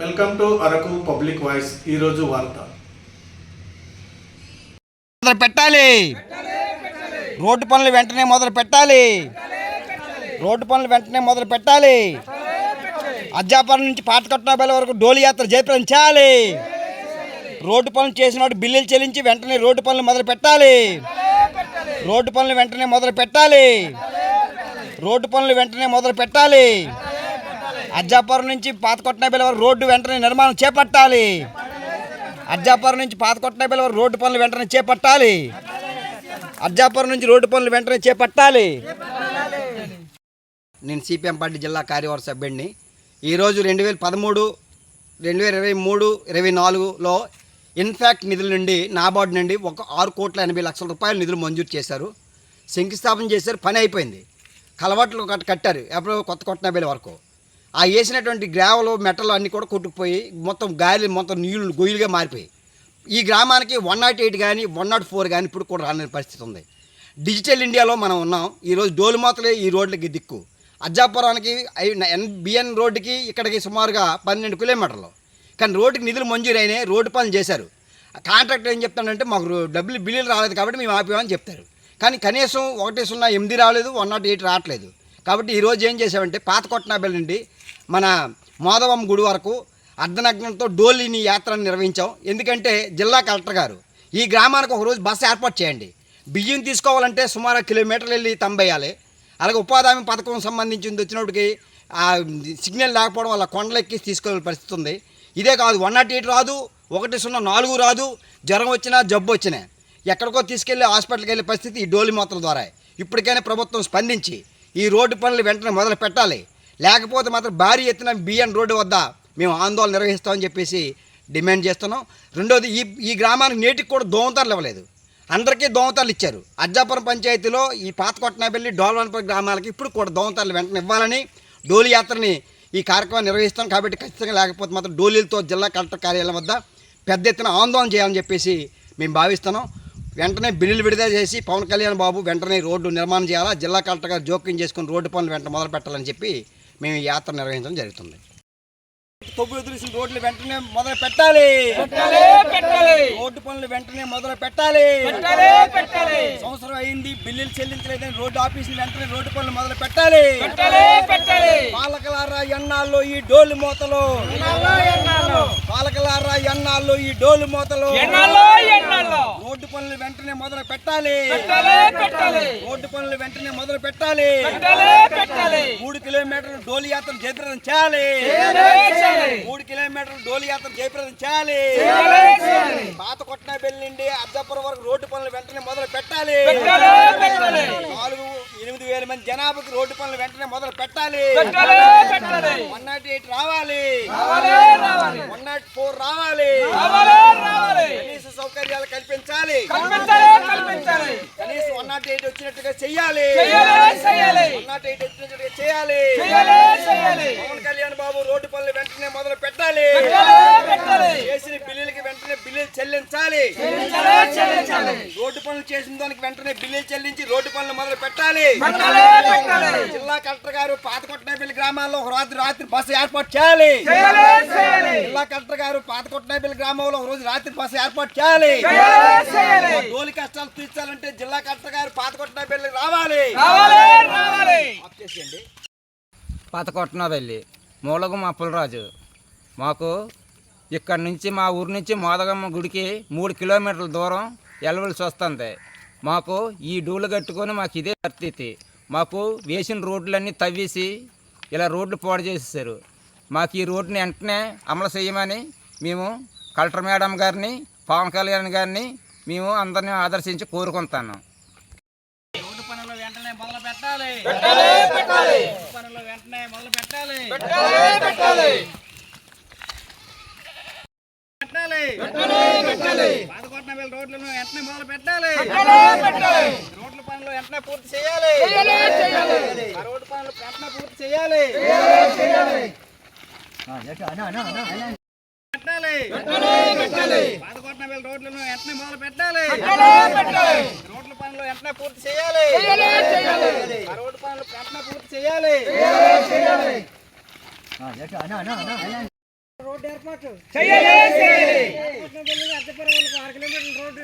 Welcome to Araku public voice ఈరోజు వార్త. మొదలు పెట్టాలి. రోడ్డు పనులు వెంటనే మొదలు పెట్టాలి. రోడ్డు పనులు వెంటనే మొదలు పెట్టాలి. అజ్జాపురం నుంచి పాతకట్నాబెల వరకు డోలి యాత్ర జయప్రదం చేయాలి రోడ్డు పనులు చేసిన వాడు బిల్లులు చెల్లించి వెంటనే రోడ్డు పనులు మొదలు పెట్టాలి. రోడ్డు పనులు వెంటనే మొదలు పెట్టాలి. రోడ్డు పనులు వెంటనే మొదలు పెట్టాలి. అజ్జాపురం నుంచి పాతకొట్నాబెల వరకు రోడ్డు వెంటనే నిర్మాణం చేపట్టాలి. అజ్జాపురం నుంచి పాతకొట్టనపల్లి వరకు రోడ్డు పనులు వెంటనే చేపట్టాలి. అజ్జాపురం నుంచి రోడ్డు పనులు వెంటనే చేపట్టాలి. నేను సిపిఎం పార్టీ జిల్లా కార్యవర్గ సభ్యుడిని. ఈరోజు రెండు వేల పదమూడు రెండు వేల ఇరవై మూడు ఇరవై నాలుగులో ఇన్ఫాక్ట్ నిధుల నుండి నాబార్డు నుండి ఒక ఆరు కోట్ల ఎనభై లక్షల రూపాయలు నిధులు మంజూరు చేశారు. శంకుస్థాపన చేశారు పని అయిపోయింది. కలవాట్లు కట్టారు ఎప్పుడు కొత్త కొట్టనబేల వరకు. ఆ వేసినటువంటి గ్రావలు మెటలు అన్నీ కూడా కొట్టుకుపోయి మొత్తం గాలి మొత్తం నీళ్ళు గొయ్యలుగా మారిపోయి ఈ గ్రామానికి వన్ నాట్ ఎయిట్ కానీ వన్ నాట్ ఫోర్ కానీ ఇప్పుడు కూడా రాని పరిస్థితి ఉంది. డిజిటల్ ఇండియాలో మనం ఉన్నాం. ఈరోజు డోలుమాతలే ఈ రోడ్లకి దిక్కు. అజ్జాపురానికి బిఎన్ రోడ్డుకి ఇక్కడికి సుమారుగా పన్నెండు కిలోమీటర్లు. కానీ రోడ్డుకి నిధులు మంజూరు రోడ్డు పనులు చేశారు. కాంట్రాక్టర్ ఏం చెప్తాడంటే మాకు డబ్బులు బిల్లులు రాలేదు కాబట్టి మేము ఆపామని చెప్తారు. కానీ కనీసం ఒకటి సున్నా ఎనిమిది రాలేదు వన్ నాట్ ఎయిట్ రావట్లేదు. కాబట్టి ఈరోజు ఏం చేసామంటే పాత కొట్టనాబెల్ నుండి మన మాధవం గుడి వరకు అర్ధనగ్నంతో డోలిని యాత్రను నిర్వహించాం. ఎందుకంటే జిల్లా కలెక్టర్ గారు ఈ గ్రామానికి ఒక రోజు బస్సు ఏర్పాటు చేయండి. బియ్యం తీసుకోవాలంటే సుమారు కిలోమీటర్లు వెళ్ళి తంబేయాలి. అలాగే ఉపాధి హామీ పథకం సంబంధించింది వచ్చినప్పటికి ఆ సిగ్నల్ లేకపోవడం వల్ల కొండలెక్కి తీసుకోవాల్సిన పరిస్థితి ఉంది. ఇదే కాదు వన్ నాట్ ఎయిట్ రాదు ఒకటి సున్నా నాలుగు రాదు జ్వరం వచ్చినా జబ్బు వచ్చినా. ఎక్కడికో తీసుకెళ్ళి హాస్పిటల్కి వెళ్ళే పరిస్థితి ఈ డోలి మాత్రం ద్వారా. ఇప్పటికైనా ప్రభుత్వం స్పందించి ఈ రోడ్డు పనులు వెంటనే మొదలు పెట్టాలి లేకపోతే మాత్రం భారీ ఎత్తున బిఎన్ రోడ్డు వద్ద మేము ఆందోళన నిర్వహిస్తామని చెప్పేసి డిమాండ్ చేస్తున్నాం. రెండోది ఈ ఈ గ్రామానికి నేటికి కూడా దోమతారులు ఇవ్వలేదు. అందరికీ దోమతారులు ఇచ్చారు. అజ్జాపురం పంచాయతీలో ఈ పాత కొట్టనాబెల్లి డోల్వన్పల్లి గ్రామాలకి ఇప్పుడు కూడా దోమతారులు వెంటనే ఇవ్వాలని డోలి యాత్రని ఈ కార్యక్రమాన్ని నిర్వహిస్తాం. కాబట్టి ఖచ్చితంగా లేకపోతే మాత్రం డోలీలతో జిల్లా కలెక్టర్ కార్యాలయం వద్ద పెద్ద ఎత్తున ఆందోళన చేయాలని చెప్పేసి మేము భావిస్తున్నాం. వెంటనే బిల్లులు విడుదల చేసి పవన్ కళ్యాణ్ బాబు వెంటనే రోడ్డు నిర్మాణం చేయాలా? జిల్లా కలెక్టర్ గారు జోక్యం చేసుకుని రోడ్డు పనులు వెంట మొదలు పెట్టాలని చెప్పి మేము ఈ యాత్ర నిర్వహించడం జరుగుతుంది. కొవ్వు ఎదురుసిన రోడ్లు వెంటనే మొదలు పెట్టాలి. రోడ్డు పనులు వెంటనే మొదలు పెట్టాలి. సంవత్సరం అయింది బిల్లులు చెల్లించలేదని రోడ్డు ఆఫీసులు వెంటనే రోడ్డు పనులు మొదలు పెట్టాలి. పాలకలారా ఎన్నాళ్ళు ఈ డోలు మోతలు? పాలకలారా ఎన్నాళ్ళు ఈ డోలు మోతలు? రోడ్డు పనులు వెంటనే మొదలు పెట్టాలి. రోడ్డు పనులు వెంటనే మొదలు పెట్టాలి. మూడు కిలోమీటర్లు డోలి యాత్ర జయప్రదం చేయాలి. మూడు కిలోమీటర్లు డోలి యాత్ర జయప్రదం చేయాలి. పాత కొట్టిన నుండి అర్ధపురం వరకు రోడ్డు పనులు వెంటనే మొదలు పెట్టాలి. నాలుగు ఎనిమిది వేల మంది జనాభాకి రోడ్డు పనులు వెంటనే మొదలు పెట్టాలి. వన్ నాట్ ఎయిట్ రావాలి. వన్ నాట్ ఫోర్ రావాలి. కనీస సౌకర్యాలు కల్పించాలి. కనీసం వన్ నాట్ ఎయిట్ వచ్చినట్టుగా చెయ్యాలి వన్ నాట్ ఎయిట్ వచ్చినట్టుగా చేయాలి. పవన్ బాబు రోడ్డు పనులు వెంటనే మొదలు పెట్టాలి. చేసిన బిల్లులకి వెంటనే బిల్లులు చెల్లించాలి. రోడ్డు పనులు చేసిన దానికి వెంటనే బిల్లులు చెల్లించి రోడ్డు పనులు మొదలు పెట్టాలి. జిల్లా కలెక్టర్ గారు పాతకొట్టనపల్లి గ్రామాల్లో ఒక రాత్రి రాత్రి బస్సు ఏర్పాటు చేయాలి. జిల్లా కలెక్టర్ గారు పాతకొట్టనపల్లి గ్రామంలో ఒక రోజు రాత్రి బస్సు ఏర్పాటు చేయాలి. డోలి కష్టాలు తీర్చాలంటే జిల్లా కలెక్టర్ గారు పాతకొట్టనపల్లి రావాలి. పాతకొట్టనబెల్లి మూలగం అప్పలరాజు. మాకు ఇక్కడ నుంచి మా ఊరి నుంచి మోదగమ్మ గుడికి మూడు కిలోమీటర్ల దూరం వెళ్ళవలసి వస్తుంది. మాకు ఈ డూలు కట్టుకొని మాకు ఇదే పరిస్థితి. మాకు వేసిన రోడ్లన్నీ తవ్వేసి ఇలా రోడ్లు పాడు చేసేసారు మాకు ఈ రోడ్డుని వెంటనే అమలు చేయమని మేము కలెక్టర్ మేడం గారిని పవన్ కళ్యాణ్ గారిని మేము అందరినీ ఆదర్శించి కోరుకుంటాను. వెంటనే మొదలు పెట్టాలి. రోడ్డు పనులు వెంటనే మొదలు పెట్టాలి. పెట్టాలి పాతకోట్ల వేల రోడ్లను వెంటనే మొదలు పెట్టాలి. రోడ్ల పనులు వెంటనే పూర్తి చేయాలి. రోడ్డు పనులు వెంటనే పూర్తి చేయాలి. పెట్టాలి. రోడ్లను వెంటనే మొదలు పెట్టాలి. రోడ్ల వెంటనే పూర్తి చేయాలి. రోడ్డు పనులు వెంటనే పూర్తి చేయాలి. రోడ్డు ఏర్పాటు రోడ్డు